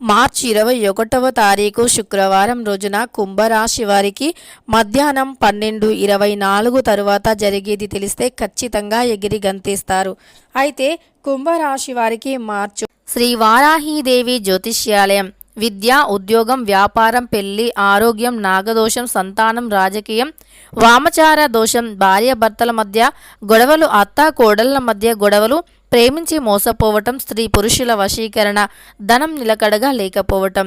మార్చి ఇరవై ఒకటవ తారీఖు శుక్రవారం రోజున కుంభరాశి వారికి మధ్యాహ్నం పన్నెండు ఇరవై నాలుగు తరువాత జరిగేది తెలిస్తే ఖచ్చితంగా ఎగిరి గంతేస్తారు. అయితే కుంభరాశి వారికి మార్చు శ్రీ వారాహీదేవి జ్యోతిష్యాలయం విద్య ఉద్యోగం వ్యాపారం పెళ్ళి ఆరోగ్యం నాగదోషం సంతానం రాజకీయం వామచార దోషం భార్య భర్తల మధ్య గొడవలు అత్త కోడళ్ళ మధ్య గొడవలు ప్రేమించి మోసపోవటం స్త్రీ పురుషుల వశీకరణ ధనం నిలకడగా లేకపోవటం.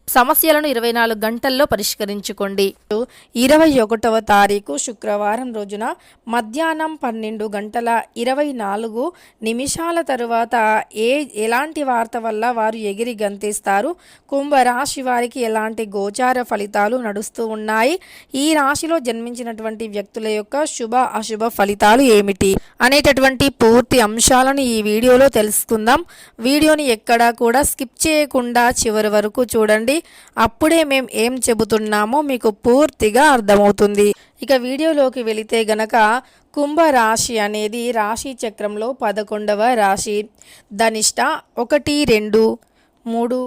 సమస్యలను ఇరవై నాలుగు గంటల్లో పరిష్కరించుకోండి. ఇరవై ఒకటవ తారీఖు శుక్రవారం రోజున మధ్యాహ్నం పన్నెండు గంటల ఇరవై నాలుగు నిమిషాల తరువాత ఏ ఎలాంటి వార్త వల్ల వారు ఎగిరి గంతేస్తారు? కుంభరాశి వారికి ఎలాంటి గోచార ఫలితాలు నడుస్తూ ఉన్నాయి? ఈ రాశిలో జన్మించినటువంటి వ్యక్తుల యొక్క శుభ అశుభ ఫలితాలు ఏమిటి? అనేటటువంటి పూర్తి అంశాలను ఈ వీడియోలో తెలుసుకుందాం. వీడియోని ఎక్కడా కూడా స్కిప్ చేయకుండా చివరి వరకు చూడండి. అప్పుడే మేము ఏం చెబుతున్నామో మీకు పూర్తిగా అర్థమవుతుంది. ఇక వీడియోలోకి వెళితే గనక కుంభరాశి అనేది రాశి చక్రంలో పదకొండవ రాశి. ధనిష్ట ఒకటి రెండు మూడు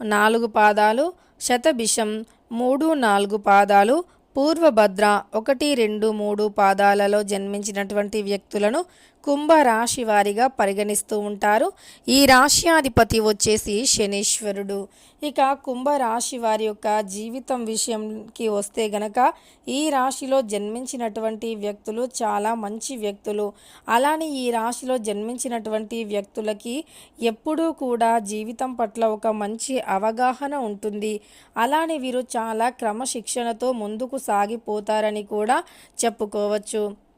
నాలుగు పాదాలు శతభిషం మూడు నాలుగు పాదాలు పూర్వభద్ర ఒకటి రెండు మూడు పాదాలలో జన్మించినటువంటి వ్యక్తులను కుంభరాశి వారిగా పరిగణిస్తూ ఉంటారు. ఈ రాశ్యాధిపతి వచ్చేసి శనీశ్వరుడు. ఇక కుంభరాశి వారి యొక్క జీవితం విషయంకి వస్తే గనక ఈ రాశిలో జన్మించినటువంటి వ్యక్తులు చాలా మంచి వ్యక్తులు. అలానే ఈ రాశిలో జన్మించినటువంటి వ్యక్తులకి ఎప్పుడూ కూడా జీవితం పట్ల ఒక మంచి అవగాహన ఉంటుంది. అలానే వీరు చాలా క్రమశిక్షణతో ముందుకు సాగిపోతారని కూడా చెప్పుకోవచ్చు.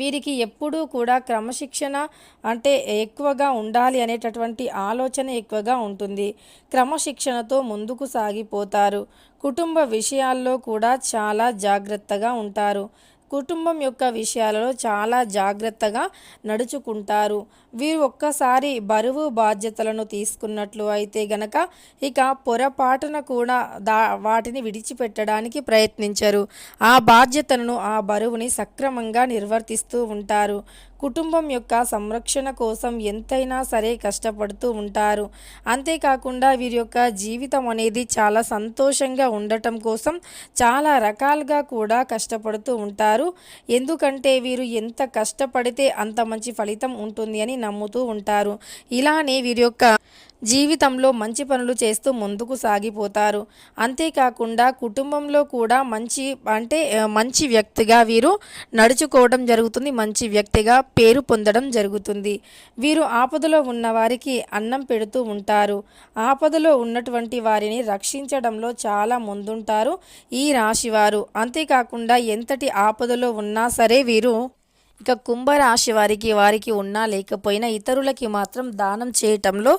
వీరికి ఎప్పుడూ కూడా క్రమశిక్షణ అంటే ఎక్కువగా ఉండాలి అనేటటువంటి ఆలోచన ఎక్కువగా ఉంటుంది. క్రమశిక్షణతో ముందుకు సాగిపోతారు. కుటుంబ విషయాల్లో కూడా చాలా జాగ్రత్తగా ఉంటారు. కుటుంబం యొక్క విషయాలలో చాలా జాగ్రత్తగా నడుచుకుంటారు. వీరు ఒక్కసారి బరువు బాధ్యతలను తీసుకున్నట్లు అయితే గనక ఇక పొరపాటున కూడా దా వాటిని విడిచిపెట్టడానికి ప్రయత్నించరు. ఆ బాధ్యతలను ఆ బరువుని సక్రమంగా నిర్వర్తిస్తూ ఉంటారు. కుటుంబం యొక్క సంరక్షణ కోసం ఎంతైనా సరే కష్టపడుతూ ఉంటారు. అంతేకాకుండా వీరి యొక్క జీవితం అనేది చాలా సంతోషంగా ఉండటం కోసం చాలా రకాలుగా కూడా కష్టపడుతూ ఉంటారు. ఎందుకంటే వీరు ఎంత కష్టపడితే అంత మంచి ఫలితం ఉంటుంది అని నమ్ముతూ ఉంటారు. ఇలానే వీరి యొక్క జీవితంలో మంచి పనులు చేస్తూ ముందుకు సాగిపోతారు. అంతేకాకుండా కుటుంబంలో కూడా మంచి అంటే మంచి వ్యక్తిగా వీరు నడుచుకోవడం జరుగుతుంది. మంచి వ్యక్తిగా పేరు పొందడం జరుగుతుంది. వీరు ఆపదలో ఉన్న వారికి అన్నం పెడుతూ ఉంటారు. ఆపదలో ఉన్నటువంటి వారిని రక్షించడంలో చాలా ముందుంటారు ఈ రాశివారు. అంతేకాకుండా ఎంతటి ఆపదలో ఉన్నా సరే వీరు ఇక కుంభరాశి వారికి వారికి ఉన్నా లేకపోయినా ఇతరులకి మాత్రం దానం చేయటంలో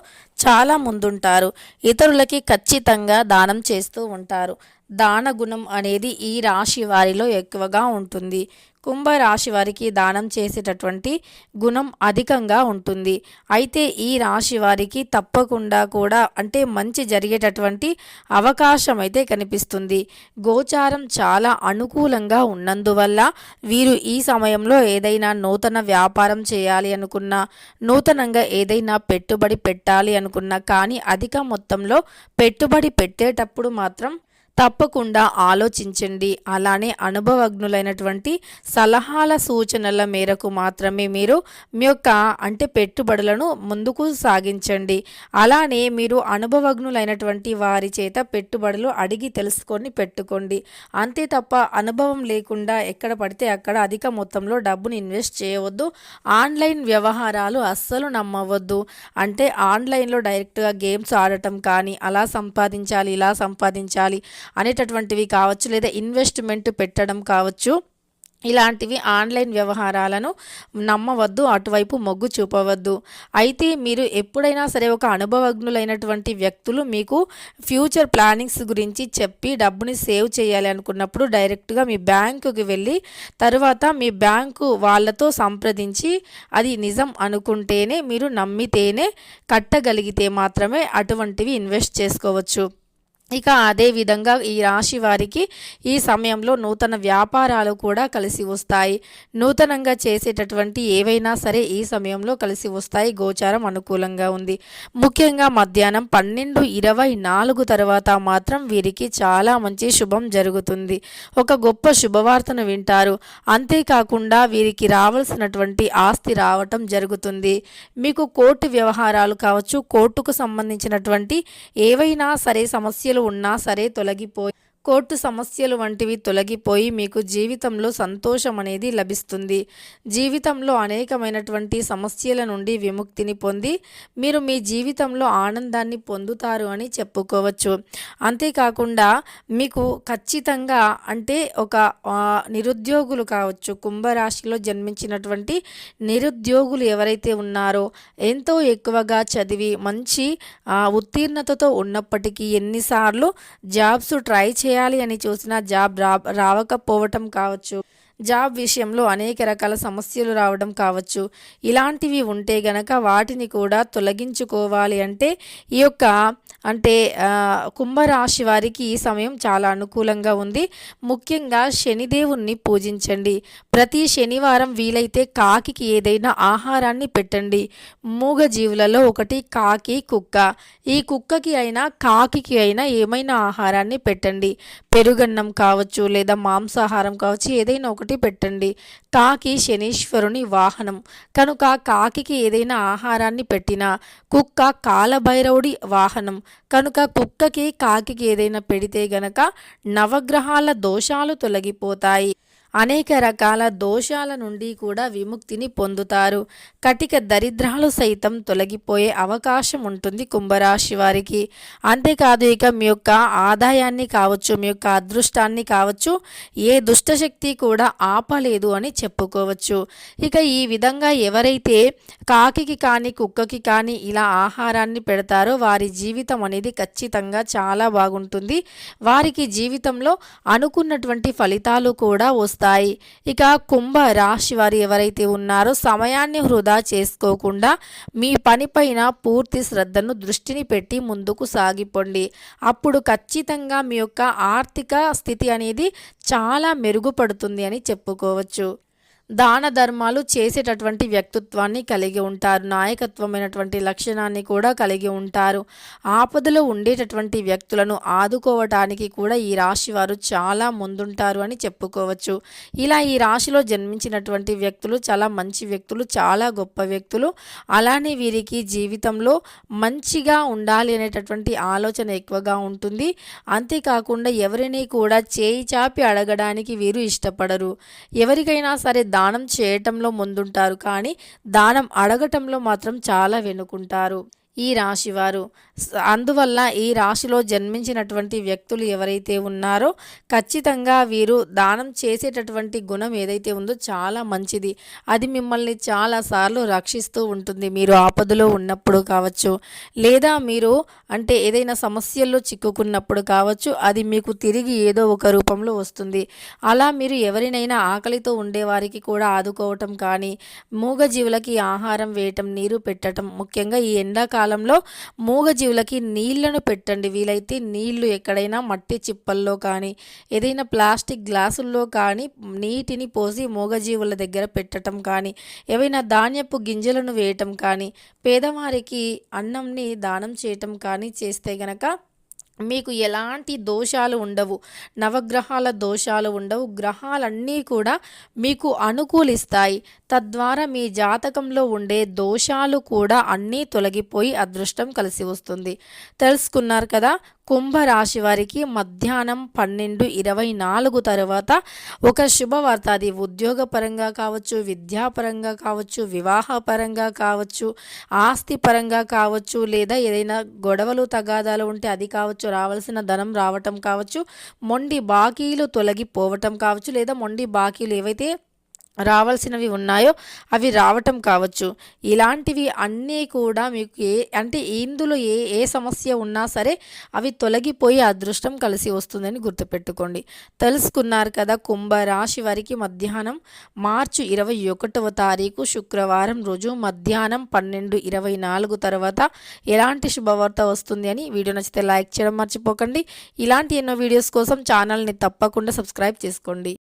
చాలా ముందుంటారు. ఇతరులకి ఖచ్చితంగా దానం చేస్తూ ఉంటారు. దాన గుణం అనేది ఈ రాశి వారిలో ఎక్కువగా ఉంటుంది. కుంభరాశి వారికి దానం చేసేటటువంటి గుణం అధికంగా ఉంటుంది. అయితే ఈ రాశి వారికి తప్పకుండా కూడా అంటే మంచి జరిగేటటువంటి అవకాశం అయితే కనిపిస్తుంది. గోచారం చాలా అనుకూలంగా ఉన్నందువల్ల వీరు ఈ సమయంలో ఏదైనా నూతన వ్యాపారం చేయాలి అనుకున్నా నూతనంగా ఏదైనా పెట్టుబడి పెట్టాలి అనుకున్నా కానీ అధిక మొత్తంలో పెట్టుబడి పెట్టేటప్పుడు మాత్రం తప్పకుండా ఆలోచించండి. అలానే అనుభవజ్ఞులైనటువంటి సలహాల సూచనల మేరకు మాత్రమే మీరు మీ యొక్క అంటే పెట్టుబడులను ముందుకు సాగించండి. అలానే మీరు అనుభవజ్ఞులైనటువంటి వారి చేత పెట్టుబడులు అడిగి తెలుసుకొని పెట్టుకోండి. అంతే తప్ప అనుభవం లేకుండా ఎక్కడ పడితే అక్కడ అధిక మొత్తంలో డబ్బును ఇన్వెస్ట్ చేయవద్దు. ఆన్లైన్ వ్యవహారాలు అస్సలు నమ్మవద్దు. అంటే ఆన్లైన్లో డైరెక్ట్గా గేమ్స్ ఆడటం కానీ అలా సంపాదించాలి ఇలా సంపాదించాలి అనేటటువంటివి కావచ్చు లేదా ఇన్వెస్ట్మెంట్ పెట్టడం కావచ్చు ఇలాంటివి ఆన్లైన్ వ్యవహారాలను నమ్మవద్దు అటువైపు మొగ్గు చూపవద్దు. అయితే మీరు ఎప్పుడైనా సరే ఒక అనుభవజ్ఞులైనటువంటి వ్యక్తులు మీకు ఫ్యూచర్ ప్లానింగ్స్ గురించి చెప్పి డబ్బుని సేవ్ చేయాలి అనుకున్నప్పుడు డైరెక్ట్గా మీ బ్యాంకుకి వెళ్ళి తర్వాత మీ బ్యాంకు వాళ్ళతో సంప్రదించి అది నిజం అనుకుంటేనే మీరు నమ్మితేనే కట్టగలిగితే మాత్రమే అటువంటివి ఇన్వెస్ట్ చేసుకోవచ్చు. ఇక అదే విధంగా ఈ రాశి వారికి ఈ సమయంలో నూతన వ్యాపారాలు కూడా కలిసి వస్తాయి. నూతనంగా చేసేటటువంటి ఏవైనా సరే ఈ సమయంలో కలిసి వస్తాయి. గోచారం అనుకూలంగా ఉంది. ముఖ్యంగా మధ్యాహ్నం పన్నెండు ఇరవై నాలుగు తర్వాత మాత్రం వీరికి చాలా మంచి శుభం జరుగుతుంది. ఒక గొప్ప శుభవార్తను వింటారు. అంతేకాకుండా వీరికి రావాల్సినటువంటి ఆస్తి రావటం జరుగుతుంది. మీకు కోర్టు వ్యవహారాలు కావచ్చు కోర్టుకు సంబంధించినటువంటి ఏవైనా సరే సమస్యలు ఉన్నా సరే తొలగిపోయి కోర్టు సమస్యలు వంటివి తొలగిపోయి మీకు జీవితంలో సంతోషం అనేది లభిస్తుంది. జీవితంలో అనేకమైనటువంటి సమస్యల నుండి విముక్తిని పొంది మీరు మీ జీవితంలో ఆనందాన్ని పొందుతారు అని చెప్పుకోవచ్చు. అంతేకాకుండా మీకు ఖచ్చితంగా అంటే ఒక నిరుద్యోగులు కావచ్చు కుంభరాశిలో జన్మించినటువంటి నిరుద్యోగులు ఎవరైతే ఉన్నారో ఎంతో ఎక్కువగా చదివి మంచి ఉత్తీర్ణతతో ఉన్నప్పటికీ ఎన్నిసార్లు జాబ్స్ ట్రై చేయ చేయాలి అని చూసినా జాబ్ రా రావకపోవటం కావచ్చు. జాబ్ విషయంలో అనేక రకాల సమస్యలు రావడం కావచ్చు. ఇలాంటివి ఉంటే గనక వాటిని కూడా తొలగించుకోవాలి అంటే ఈ యొక్క అంటే కుంభరాశి వారికి ఈ సమయం చాలా అనుకూలంగా ఉంది. ముఖ్యంగా శనిదేవుణ్ణి పూజించండి. ప్రతి శనివారం వీలైతే కాకికి ఏదైనా ఆహారాన్ని పెట్టండి. మూగజీవులలో ఒకటి కాకి కుక్క. ఈ కుక్కకి అయినా కాకికి అయినా ఏమైనా ఆహారాన్ని పెట్టండి. పెరుగన్నం కావచ్చు లేదా మాంసాహారం కావచ్చు ఏదైనా ఒకటి పెట్టండి. కాకి శనీశ్వరుని వాహనం. కనుక కాకికి ఏదైనా ఆహారాన్ని పెట్టినా కుక్క కాలభైరవుడి వాహనం. కనుక కుక్కకి కాకి ఏదైనా పెడితే గనక నవగ్రహాల దోషాలు తొలగిపోతాయి. అనేక రకాల దోషాల నుండి కూడా విముక్తిని పొందుతారు. కటిక దరిద్రాలు సైతం తొలగిపోయే అవకాశం ఉంటుంది కుంభరాశి వారికి. అంతేకాదు ఇక మీ యొక్క ఆదాయాన్ని కావచ్చు మీ యొక్క అదృష్టాన్ని కావచ్చు ఏ దుష్టశక్తి కూడా ఆపలేదు అని చెప్పుకోవచ్చు. ఇక ఈ విధంగా ఎవరైతే కాకికి కానీ కుక్కకి కానీ ఇలా ఆహారాన్ని పెడతారో వారి జీవితం అనేది ఖచ్చితంగా చాలా బాగుంటుంది. వారికి జీవితంలో అనుకున్నటువంటి ఫలితాలు కూడా వస్తాయి. వస్తాయి ఇక కుంభ రాశి వారు ఎవరైతే ఉన్నారో సమయాన్ని వృధా చేసుకోకుండా మీ పనిపైన పూర్తి శ్రద్ధను దృష్టిని పెట్టి ముందుకు సాగిపోండి. అప్పుడు ఖచ్చితంగా మీ యొక్క ఆర్థిక స్థితి అనేది చాలా మెరుగుపడుతుంది అని చెప్పుకోవచ్చు. దాన ధర్మాలు చేసేటటువంటి వ్యక్తిత్వాన్ని కలిగి ఉంటారు. నాయకత్వమైనటువంటి లక్షణాన్ని కూడా కలిగి ఉంటారు. ఆపదలో ఉండేటటువంటి వ్యక్తులను ఆదుకోవటానికి కూడా ఈ రాశి వారు చాలా ముందుంటారు అని చెప్పుకోవచ్చు. ఇలా ఈ రాశిలో జన్మించినటువంటి వ్యక్తులు చాలా మంచి వ్యక్తులు చాలా గొప్ప వ్యక్తులు. అలానే వీరికి జీవితంలో మంచిగా ఉండాలి అనేటటువంటి ఆలోచన ఎక్కువగా ఉంటుంది. అంతేకాకుండా ఎవరిని కూడా చేయి చాపి అడగడానికి వీరు ఇష్టపడరు. ఎవరికైనా సరే దానం చేయటంలో ముందుంటారు. కానీ దానం అడగటంలో మాత్రం చాలా వెనుకుంటారు. ఈ రాశివారు. అందువల్ల ఈ రాశిలో జన్మించినటువంటి వ్యక్తులు ఎవరైతే ఉన్నారో ఖచ్చితంగా వీరు దానం చేసేటటువంటి గుణం ఏదైతే ఉందో చాలా మంచిది. అది మిమ్మల్ని చాలాసార్లు రక్షిస్తూ ఉంటుంది. మీరు ఆపదలో ఉన్నప్పుడు కావచ్చు లేదా మీరు అంటే ఏదైనా సమస్యల్లో చిక్కుకున్నప్పుడు కావచ్చు అది మీకు తిరిగి ఏదో ఒక రూపంలో వస్తుంది. అలా మీరు ఎవరినైనా ఆకలితో ఉండేవారికి కూడా ఆదుకోవటం కానీ మూగజీవులకి ఆహారం వేయటం నీరు పెట్టడం ముఖ్యంగా ఈ ఎండాకాలం కాలంలో మూగజీవులకి నీళ్ళను పెట్టండి. వీలైతే నీళ్ళు ఎక్కడైనా మట్టి చిప్పల్లో కానీ ఏదైనా ప్లాస్టిక్ గ్లాసుల్లో కానీ నీటిని పోసి మూగజీవుల దగ్గర పెట్టడం కానీ ఏవైనా ధాన్యపు గింజలను వేయటం కానీ పేదవారికి అన్నంని దానం చేయటం కానీ చేస్తే గనక మీకు ఎలాంటి దోషాలు ఉండవు నవగ్రహాల దోషాలు ఉండవు గ్రహాలన్నీ కూడా మీకు అనుకూలిస్తాయి. తద్వారా మీ జాతకంలో ఉండే దోషాలు కూడా అన్నీ తొలగిపోయి అదృష్టం కలిసి వస్తుంది. తెలుసుకున్నారు కదా? కుంభరాశి వారికి మధ్యాహ్నం పన్నెండు ఇరవై నాలుగు తర్వాత ఒక శుభవార్త. అది ఉద్యోగపరంగా కావచ్చు విద్యాపరంగా కావచ్చు వివాహపరంగా కావచ్చు ఆస్తి పరంగా కావచ్చు లేదా ఏదైనా గొడవలు తగాదాలు ఉంటే అది కావచ్చు రావాల్సిన ధనం రావటం కావచ్చు మొండి బాకీలు తొలగిపోవటం కావచ్చు లేదా మొండి బాకీలు ఏవైతే రావాల్సినవి ఉన్నాయో అవి రావటం కావచ్చు. ఇలాంటివి అన్నీ కూడా మీకు ఏ అంటే ఇందులో ఏ ఏ సమస్య ఉన్నా సరే అవి తొలగిపోయి అదృష్టం కలిసి వస్తుందని గుర్తుపెట్టుకోండి. తెలుసుకున్నారు కదా కుంభరాశి వారికి మధ్యాహ్నం మార్చి ఇరవై ఒకటవ తారీఖు శుక్రవారం రోజు మధ్యాహ్నం పన్నెండు ఇరవై నాలుగు తర్వాత ఎలాంటి శుభవార్త వస్తుంది అని వీడియో నచ్చితే లైక్ చేయడం మర్చిపోకండి. ఇలాంటి ఎన్నో వీడియోస్ కోసం ఛానల్ని తప్పకుండా సబ్స్క్రైబ్ చేసుకోండి.